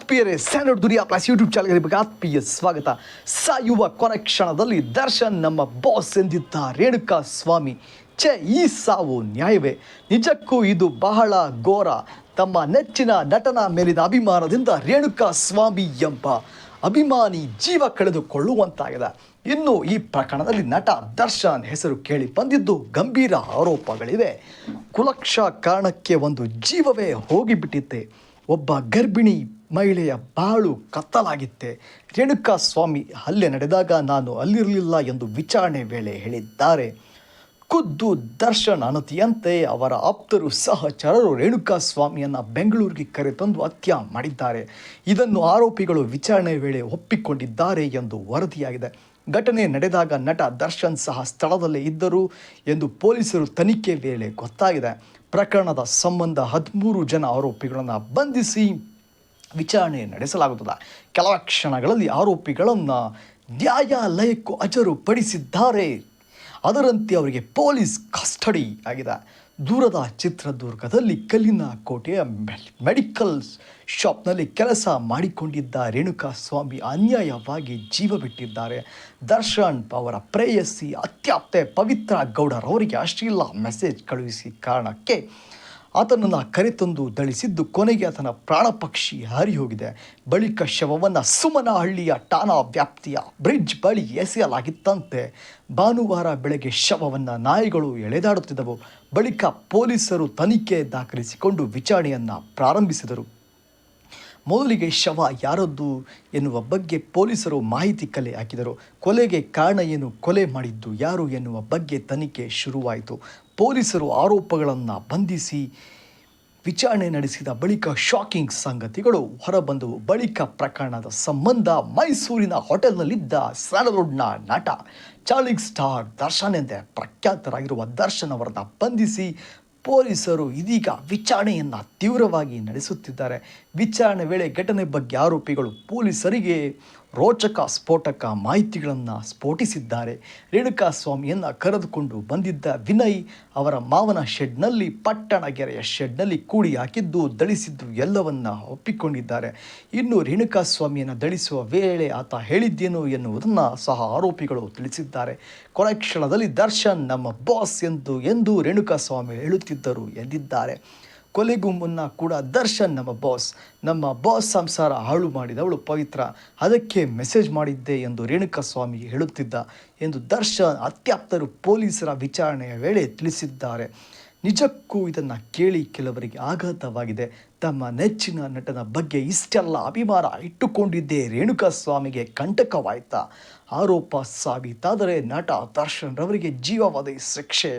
ಆತ್ಮೀಯರೇ ಸ್ಯಾಂಡರ್ಡ್ ದುನಿಯಾ plus YouTube ಚಾನಲ್ಗೆ ನಿಮಗೆ ಆತ್ಮೀಯ ಸ್ವಾಗತ. ಸಾಯುವ ಕೊನೆ ಕ್ಷಣದಲ್ಲಿ ದರ್ಶನ್ ನಮ್ಮ ಬಾಸ್ ಎಂದಿದ್ದ ರೇಣುಕಾ ಸ್ವಾಮಿ. ಛೆ, ಈ ಸಾವು ನ್ಯಾಯವೇ? ನಿಜಕ್ಕೂ ಇದು ಬಹಳ ಘೋರ. ತಮ್ಮ ನೆಚ್ಚಿನ ನಟನ ಮೇಲಿನ ಅಭಿಮಾನದಿಂದ ರೇಣುಕಾ ಸ್ವಾಮಿ ಎಂಬ ಅಭಿಮಾನಿ ಜೀವ ಕಳೆದುಕೊಳ್ಳುವಂತಾಗಿದೆ. ಇನ್ನು ಈ ಪ್ರಕರಣದಲ್ಲಿ ನಟ ದರ್ಶನ್ ಹೆಸರು ಕೇಳಿ ಬಂದಿದ್ದು ಗಂಭೀರ ಆರೋಪಗಳಿವೆ. ಕುಲಕ್ಷ ಕಾರಣಕ್ಕೆ ಒಂದು ಜೀವವೇ ಹೋಗಿಬಿಟ್ಟಿತ್ತೆ. ಒಬ್ಬ ಗರ್ಭಿಣಿ ಮಹಿಳೆಯ ಬಾಳು ಕತ್ತಲಾಗಿತ್ತೆ. ರೇಣುಕಾ ಸ್ವಾಮಿ ಹಲ್ಲೆ ನಡೆದಾಗ ನಾನು ಅಲ್ಲಿರಲಿಲ್ಲ ಎಂದು ವಿಚಾರಣೆ ವೇಳೆ ಹೇಳಿದ್ದಾರೆ. ಖುದ್ದು ದರ್ಶನ್ ಅನತಿಯಂತೆ ಅವರ ಆಪ್ತರು ಸಹಚರರು ರೇಣುಕಾ ಸ್ವಾಮಿಯನ್ನು ಬೆಂಗಳೂರಿಗೆ ಕರೆತಂದು ಹತ್ಯೆ ಮಾಡಿದ್ದಾರೆ. ಇದನ್ನು ಆರೋಪಿಗಳು ವಿಚಾರಣೆ ವೇಳೆ ಒಪ್ಪಿಕೊಂಡಿದ್ದಾರೆ ಎಂದು ವರದಿಯಾಗಿದೆ. ಘಟನೆ ನಡೆದಾಗ ನಟ ದರ್ಶನ್ ಸಹ ಸ್ಥಳದಲ್ಲೇ ಇದ್ದರು ಎಂದು ಪೊಲೀಸರು ತನಿಖೆ ವೇಳೆ ಗೊತ್ತಾಗಿದೆ. ಪ್ರಕರಣದ ಸಂಬಂಧ ಹದಿಮೂರು ಜನ ಆರೋಪಿಗಳನ್ನು ಬಂಧಿಸಿ ವಿಚಾರಣೆ ನಡೆಸಲಾಗುತ್ತದೆ. ಕೆಲ ಕ್ಷಣಗಳಲ್ಲಿ ಆರೋಪಿಗಳನ್ನು ನ್ಯಾಯಾಲಯಕ್ಕೂ ಹಾಜರುಪಡಿಸಿದ್ದಾರೆ ಅದರಂತೆ ಅವರಿಗೆ ಪೊಲೀಸ್ ಕಸ್ಟಡಿ ಆಗಿದೆ. ದೂರದ ಚಿತ್ರದುರ್ಗದಲ್ಲಿ ಕಲ್ಲಿನ ಕೋಟೆಯ ಮೆಲ್- ಮೆಡಿಕಲ್ ಶಾಪ್ನಲ್ಲಿ ಕೆಲಸ ಮಾಡಿಕೊಂಡಿದ್ದ ರೇಣುಕಾ ಸ್ವಾಮಿ ಅನ್ಯಾಯವಾಗಿ ಜೀವ ಬಿಟ್ಟಿದ್ದಾರೆ. ದರ್ಶನ್ ಅವರ ಪ್ರೇಯಸಿ ಅತ್ಯಾಪ್ತೆ ಪವಿತ್ರ ಗೌಡರವರಿಗೆ ಅಶ್ಲೀಲ ಮೆಸೇಜ್ ಕಳುಹಿಸಿ ಕಾರಣಕ್ಕೆ ಆತನನ್ನು ಕರೆತಂದು ದಳಿಸಿದ್ದು ಕೊನೆಗೆ ಆತನ ಪ್ರಾಣ ಪಕ್ಷಿ ಹಾರಿ ಹೋಗಿದೆ ಬಳಿಕ ಶವವನ್ನು ಸುಮನಹಳ್ಳಿಯ ಠಾಣಾ ವ್ಯಾಪ್ತಿಯ ಬ್ರಿಡ್ಜ್ ಬಳಿ ಎಸೆಯಲಾಗಿತ್ತಂತೆ. ಭಾನುವಾರ ಬೆಳಗ್ಗೆ ಶವವನ್ನು ನಾಯಿಗಳು ಎಳೆದಾಡುತ್ತಿದ್ದವು. ಬಳಿಕ ಪೊಲೀಸರು ತನಿಖೆ ದಾಖಲಿಸಿಕೊಂಡು ವಿಚಾರಣೆಯನ್ನು ಪ್ರಾರಂಭಿಸಿದರು. ಮೊದಲಿಗೆ ಶವ ಯಾರದ್ದು ಎನ್ನುವ ಬಗ್ಗೆ ಪೊಲೀಸರು ಮಾಹಿತಿ ಕಲೆ ಹಾಕಿದರು. ಕೊಲೆಗೆ ಕಾರಣ ಏನು? ಕೊಲೆ ಮಾಡಿದ್ದು ಯಾರು ಎನ್ನುವ ಬಗ್ಗೆ ತನಿಖೆ ಶುರುವಾಯಿತು. ಪೊಲೀಸರು ಆರೋಪಗಳನ್ನು ಬಂಧಿಸಿ ವಿಚಾರಣೆ ನಡೆಸಿದ ಬಳಿಕ ಶಾಕಿಂಗ್ ಸಂಗತಿಗಳು ಹೊರಬಂದವು ಬಳಿಕ ಪ್ರಕರಣದ ಸಂಬಂಧ ಮೈಸೂರಿನ ಹೋಟೆಲ್ನಲ್ಲಿದ್ದ ಸ್ಯಾಂಡಲ್ವುಡ್ನ ನಟ ಚಾರ್ಲಿಂಗ್ ಸ್ಟಾರ್ ದರ್ಶನ್ ಎಂದೇ ಪ್ರಖ್ಯಾತರಾಗಿರುವ ದರ್ಶನ್ ಅವರನ್ನು ಬಂಧಿಸಿ ಪೊಲೀಸರು ಇದೀಗ ವಿಚಾರಣೆಯನ್ನು ತೀವ್ರವಾಗಿ ನಡೆಸುತ್ತಿದ್ದಾರೆ. ವಿಚಾರಣೆ ವೇಳೆ ಘಟನೆ ಬಗ್ಗೆ ಆರೋಪಿಗಳು ಪೊಲೀಸರಿಗೆ ರೋಚಕ ಸ್ಫೋಟಕ ಮಾಹಿತಿಗಳನ್ನು ಸ್ಫೋಟಿಸಿದ್ದಾರೆ. ರೇಣುಕಾ ಸ್ವಾಮಿಯನ್ನು ಕರೆದುಕೊಂಡು ಬಂದಿದ್ದ ವಿನಯ್ ಅವರ ಮಾವನ ಶೆಡ್ನಲ್ಲಿ, ಪಟ್ಟಣಗೆರೆಯ ಶೆಡ್ನಲ್ಲಿ ಕೂಡಿ ಹಾಕಿದ್ದು ದಳಿಸಿದ್ದು ಎಲ್ಲವನ್ನು ಒಪ್ಪಿಕೊಂಡಿದ್ದಾರೆ. ಇನ್ನು ರೇಣುಕಾ ಸ್ವಾಮಿಯನ್ನು ದಳಿಸುವ ವೇಳೆ ಆತ ಹೇಳಿದ್ದೇನು ಎನ್ನುವುದನ್ನು ಸಹ ಆರೋಪಿಗಳು ತಿಳಿಸಿದ್ದಾರೆ. ಕೊನೆ ಕ್ಷಣದಲ್ಲಿ ದರ್ಶನ್ ನಮ್ಮ ಬಾಸ್ ಎಂದು ಎಂದು ರೇಣುಕಾ ಸ್ವಾಮಿ ಹೇಳುತ್ತಿದ್ದರು ಎಂದಿದ್ದಾರೆ. ಕೊಲೆಗೂ ಮುನ್ನ ಕೂಡ ದರ್ಶನ್ ನಮ್ಮ ಬಾಸ್. ನಮ್ಮ ಬಾಸ್ ಸಂಸಾರ ಹಾಳು ಮಾಡಿದವಳು ಪವಿತ್ರ. ಅದಕ್ಕೆ ಮೆಸೇಜ್ ಮಾಡಿದ್ದೆ ಎಂದು ರೇಣುಕಾ ಸ್ವಾಮಿ ಹೇಳುತ್ತಿದ್ದ ಎಂದು ದರ್ಶನ್ ಅತ್ಯಾಪ್ತರು ಪೊಲೀಸರ ವಿಚಾರಣೆಯ ವೇಳೆ ತಿಳಿಸಿದ್ದಾರೆ. ನಿಜಕ್ಕೂ ಇದನ್ನು ಕೇಳಿ ಕೆಲವರಿಗೆ ಆಘಾತವಾಗಿದೆ. ತಮ್ಮ ನೆಚ್ಚಿನ ನಟನ ಬಗ್ಗೆ ಇಷ್ಟೆಲ್ಲ ಅಭಿಮಾನ ಇಟ್ಟುಕೊಂಡಿದ್ದೇ ರೇಣುಕಾ ಸ್ವಾಮಿಗೆ ಕಂಟಕವಾಯ್ತಾ. ಆರೋಪ ಸಾಬೀತಾದರೆ ನಟ ದರ್ಶನ್ ರವರಿಗೆ ಜೀವವಾದ ಶಿಕ್ಷೆ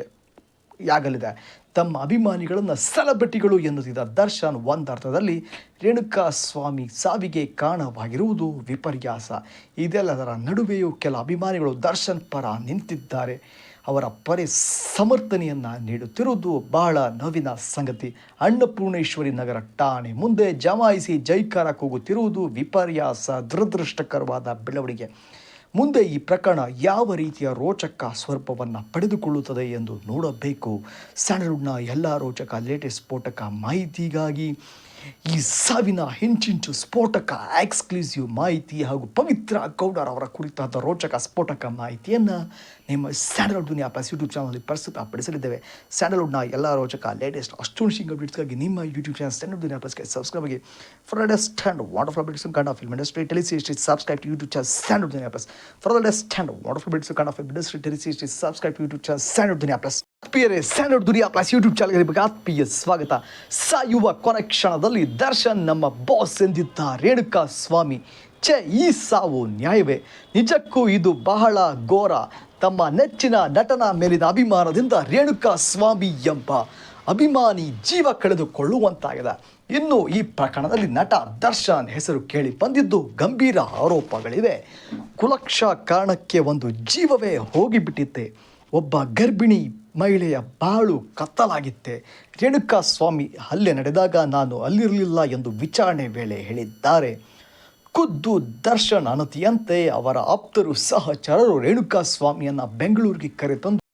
ಯಾಗಲಿದೆ ತಮ್ಮ ಅಭಿಮಾನಿಗಳನ್ನು ಸೆಲೆಬ್ರಿಟಿಗಳು ಎನ್ನುತ್ತಿದ್ದ ದರ್ಶನ್ ಒಂದರ್ಥದಲ್ಲಿ ರೇಣುಕಾ ಸ್ವಾಮಿ ಸಾವಿಗೆ ಕಾರಣವಾಗಿರುವುದು ವಿಪರ್ಯಾಸ. ಇದೆಲ್ಲದರ ನಡುವೆಯೂ ಕೆಲ ಅಭಿಮಾನಿಗಳು ದರ್ಶನ್ ಪರ ನಿಂತಿದ್ದಾರೆ. ಅವರ ಪರಿ ಸಮರ್ಥನೆಯನ್ನು ನೀಡುತ್ತಿರುವುದು ಬಹಳ ನವಿನ ಸಂಗತಿ. ಅನ್ನಪೂರ್ಣೇಶ್ವರಿ ನಗರ ಠಾಣೆ ಮುಂದೆ ಜಮಾಯಿಸಿ ಜೈಕಾರ ಕೂಗುತ್ತಿರುವುದು ವಿಪರ್ಯಾಸ ದುರದೃಷ್ಟಕರವಾದ ಬೆಳವಣಿಗೆ. ಮುಂದೆ ಈ ಪ್ರಕರಣ ಯಾವ ರೀತಿಯ ರೋಚಕ ಸ್ವರೂಪವನ್ನು ಪಡೆದುಕೊಳ್ಳುತ್ತದೆ ಎಂದು ನೋಡಬೇಕು. ಸ್ಯಾಂಡಲ್ವುಡ್ನ ಎಲ್ಲ ರೋಚಕ ಲೇಟೆಸ್ಟ್ ಸ್ಫೋಟಕ ಮಾಹಿತಿಗಾಗಿ ಈ ಸಾವಿನ ಹೆಂಚಿಂಚು ಸ್ಫೋಟಕ ಎಕ್ಸ್ಕ್ಲೂಸಿವ್ ಮಾಹಿತಿ ಹಾಗೂ ಪವಿತ್ರ ಗೌಡರ್ ಅವರ ಕುರಿತಾದ ರೋಚಕ ಸ್ಫೋಟಕ ಮಾಹಿತಿಯನ್ನು ನಿಮ್ಮ ಸ್ಯಾಂಡಲ್ವುಡ್ ದುನಿಯಾ ಪ್ಲಸ್ ಯೂಟ್ಯೂಬ್ ಚಾನಲ್ನಲ್ಲಿ ಪ್ರಸ್ತುತಪಡಿಸಲಿದ್ದೇವೆ. ಸ್ಯಾಂಡಲ್ವುಡ್ನ ಎಲ್ಲ ರೋಚಕ ಲೇಟೆಸ್ಟ್ ಅಸ್ಟೋನಿಶಿಂಗ್ ಅಪ್ಡೇಟ್ಸ್ಗಾಗಿ ನಿಮ್ಮ ಯೂಟ್ಯೂಬ್ ಚಾನಲ್ ಸ್ಯಾಂಡಲ್ ದುನಿಯಾ ಪ್ಲಸ್ಗೆ ಸಬ್ಸ್ಕ್ರೈಬ್ ಆಗಿ. For latest and waterful updates Kannada film industry ಟೆಲಿಸಿಸ್ಟ್ರಿ subscribe to YouTube channel standard Duniya plus for water and waterful updates Kannada film industry ಟೆಲಿಸಿಸ್ಟ್ರಿ subscribe YouTube channel standard Duniya ಆತ್ಮೀಯರೇ standard Duniya plus YouTube ಚಾನಲ್ಗೆ ನಿಮಗೆ ಆತ್ಮೀಯ ಸ್ವಾಗತ. ಸಾಯುವ ಕೊನೆ ಕ್ಷಣದಲ್ಲಿ ದರ್ಶನ್ ನಮ್ಮ boss ಎಂದಿದ್ದ Renuka ಸ್ವಾಮಿ. ಛೆ, ಈ ಸಾವು ನ್ಯಾಯವೇ? ನಿಜಕ್ಕೂ ಇದು ಬಹಳ ಘೋರ. ತಮ್ಮ ನೆಚ್ಚಿನ ನಟನ ಮೇಲಿನ ಅಭಿಮಾನದಿಂದ ರೇಣುಕಾ ಸ್ವಾಮಿ ಎಂಬ ಅಭಿಮಾನಿ ಜೀವ ಕಳೆದುಕೊಳ್ಳುವಂತಾಗಿದೆ. ಇನ್ನು ಈ ಪ್ರಕರಣದಲ್ಲಿ ನಟ ದರ್ಶನ್ ಹೆಸರು ಕೇಳಿ ಬಂದಿದ್ದು ಗಂಭೀರ ಆರೋಪಗಳಿವೆ. ಕುಲಕ್ಷ ಕಾರಣಕ್ಕೆ ಒಂದು ಜೀವವೇ ಹೋಗಿಬಿಟ್ಟಿತ್ತೆ. ಒಬ್ಬ ಗರ್ಭಿಣಿ ಮಹಿಳೆಯ ಬಾಳು ಕತ್ತಲಾಗಿತ್ತೆ. ರೇಣುಕಾ ಸ್ವಾಮಿ ಹಲ್ಲೆ ನಡೆದಾಗ ನಾನು ಅಲ್ಲಿರಲಿಲ್ಲ ಎಂದು ವಿಚಾರಣೆ ವೇಳೆ ಹೇಳಿದ್ದಾರೆ. ಖುದ್ದು ದರ್ಶನ್ ಅನತಿಯಂತೆ ಅವರ ಆಪ್ತರು ಸಹಚರರು ರೇಣುಕಾ ಸ್ವಾಮಿಯನ್ನು ಬೆಂಗಳೂರಿಗೆ ಕರೆತಂದು